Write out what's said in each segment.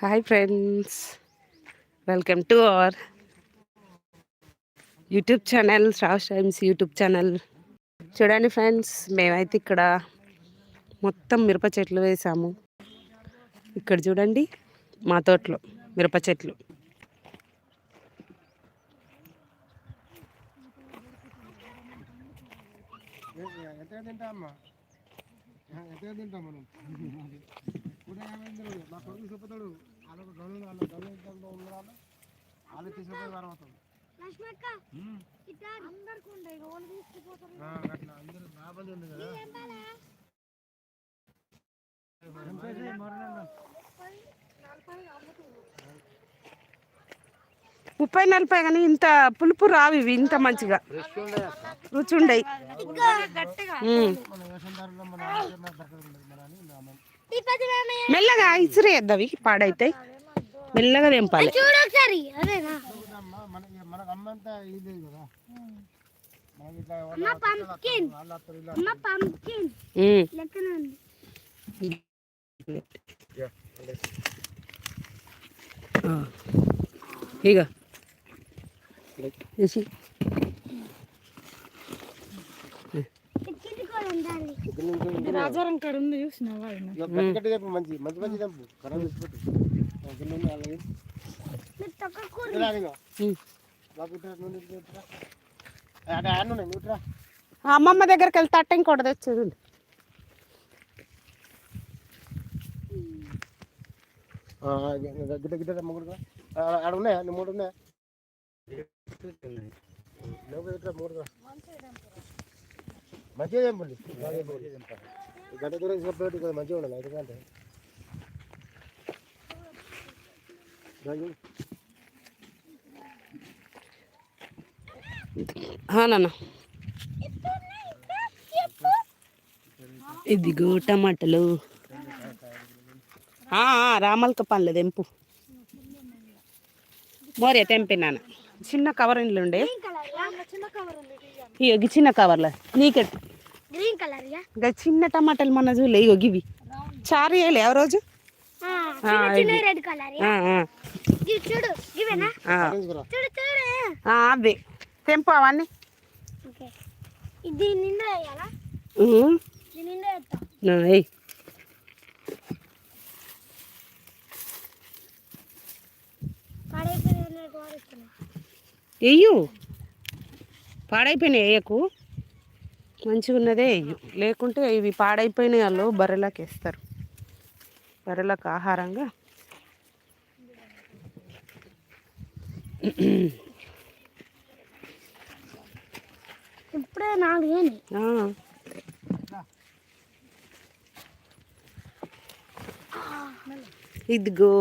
Hi friends. Welcome to our YouTube channel Sravas times YouTube channel. చూడండి friends మేమైతే ఇక్కడ మొత్తం మిరప చెట్లు వేసాము. ఇక్కడ చూడండి మా తోటలో మిరప చెట్లు. ఎంత తింటా అమ్మా ఎంత తింటాం మనం? కూడా ఏమైంది మా కొడుకు చెప్పుతాడు వాళ్ళకు గనులు వాళ్ళ గనులు ఇంట్లో ఉన్నారు వాళ్ళు. తీసుకుపోయి వారవుతాం అట్లా అందరూ బాబది ఉంది కదా. ముప్పై నలభై కానీ ఇంత పులుపు రావు ఇవి ఇంత మంచిగా. రుచి ఉండయి. మెల్లగా ఇసిరేద్దావి పాడైతాయి. మెల్లగా తెంపాలి. చూడొకసారి అదేనా? అమ్మా మనకి మనకు అమ్మంతా ఇది కదా మనకి ఇట్లా అమ్మ పంకిన్ వాళ్ళు వస్తారు ఇలా అమ్మ పంకిన్ ఉమ్. లెక్కన ఉంది ఆ. ఇక వేసి ఎక్కింది కూడా ఉండాలి ఇక్కడ రాజారం కాడ ఉంది చూసినావా మంచి ఖరాబ్ చేసిపెట్టు అమ్మమ్మ దగ్గరికి వెళ్తే అట్ట ఇంకోటి తెచ్చేది గిట్ట గిట్ట మూడు ఆడ ఉన్నాయా? మూడు ఉన్నాయా? మూడు. మంచిగా తెంపండి గంట దూరం తీసుకుపోయి కదా మంచిగా ఉండాలి ఎందుకంటే నాన్న. ఇదిగో టమాటలు. ఆ, ఆ, రామల్క పనులు తెంపు. మోరే తెంపినాను చిన్న కవర్ ఇండ్లు ఉండే చిన్న కవర్ ఉంది ఇగో గి చిన్న కవర్లో. నీకెట్ గ్రీన్ కలర్ యా ఇంకా చిన్న టమాటాలు మన చూలే ఇగో గివి. చారు వేయలే ఆ రోజు? అవే. తెంపు అవన్నీ. వెయ్యు పాడైపోయినాయి వేయకు. మంచిగా ఉన్నదే వెయ్యు లేకుంటే ఇవి పాడైపోయినాయి వాళ్ళు బర్రెలకు వేస్తారు బర్రెలకు ఆహారంగా ఇప్పుడే నాలుగేని ఆ. ఇదిగో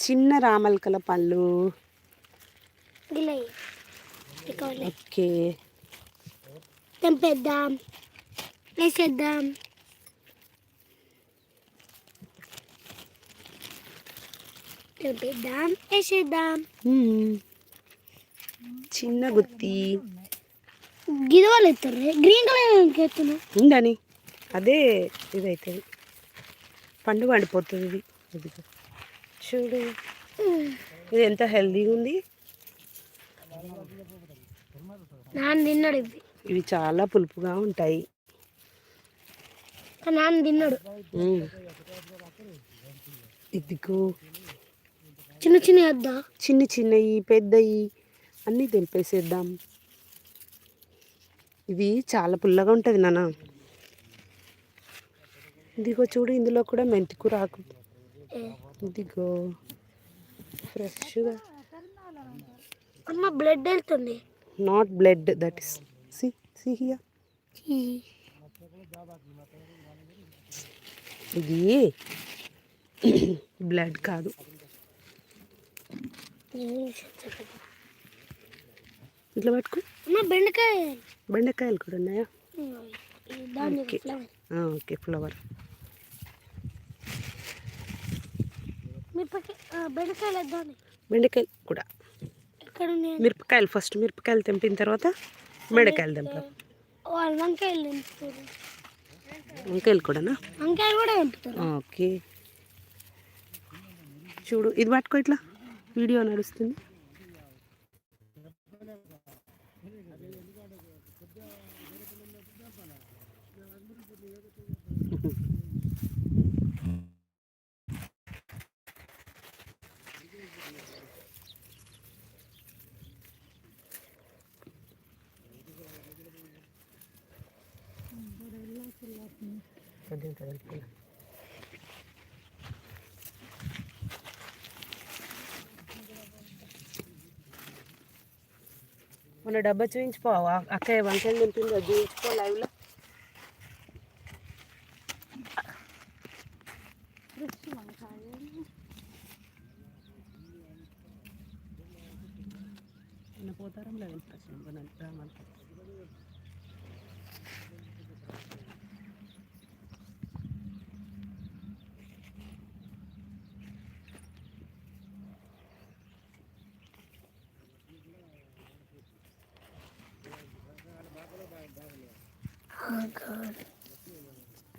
చిన్న రామల్కల పళ్ళు. ఓకే. తెంపేద్దాం వేసేద్దాం తెంపేద్దాం వేసేద్దాం. చిన్న గుత్తి గిదవాళ్ళు ఎత్తారు గ్రీన్ కలర్ ఎత్తున్నా ఉండని అదే ఇదైతుంది పండు పండిపోతుంది ఇది ఇదిగో చూడు ఇది ఎంత హెల్దీగా ఉంది నాన్న తిన్నాడు ఇవి ఇవి చాలా పులుపుగా ఉంటాయి. తిన్నాడు. ఇదిగో. చిన్న చిన్న వద్దా? చిన్న చిన్నవి పెద్దవి అన్నీ తెంపేసేద్దాం. ఇది చాలా పుల్లగా ఉంటుంది నాన్న. ఇదిగో చూడు ఇందులో కూడా మెంతికూర ఆకు. ఇదిగో. ఫ్రెష్గా. అమ్మ బ్లడ్ వెళ్తుంది. Not blood that is. See see here ఇది బ్లడ్ కాదు ఇట్లా పట్టుకో అమ్మ బెండకాయ బెండకాయలు కూడా ఉన్నాయా ఓకే. ఫ్లవర్ ఆ, ఓకే ఫ్లవర్ మిరపకాయ ఆ, బెండకాయలు కూడా మిరపకాయలు ఫస్ట్ మిరపకాయలు తెంపిన తర్వాత తెంపాలి వాళ్ళు వంకాయలు వంకాయలు కూడానా? వంకాయలు కూడా ఓకే. చూడు ఇది పట్టుకో ఇట్లా. వీడియో నడుస్తుంది. కొంచెం కదులుతున్నా. మొన్న డబ్బా చూపించిపోవా అక్కయ్య వంకాయలు తింటుంది అది చూపించుకో లైవ్లో మొన్న పోతారంలో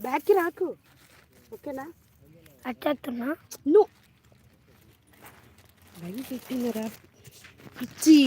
బ్యాక్కి రాకు. ఓకేనా? అట్టేస్తున్నా. నువ్వు భయం పెట్టినరా పిచ్చి.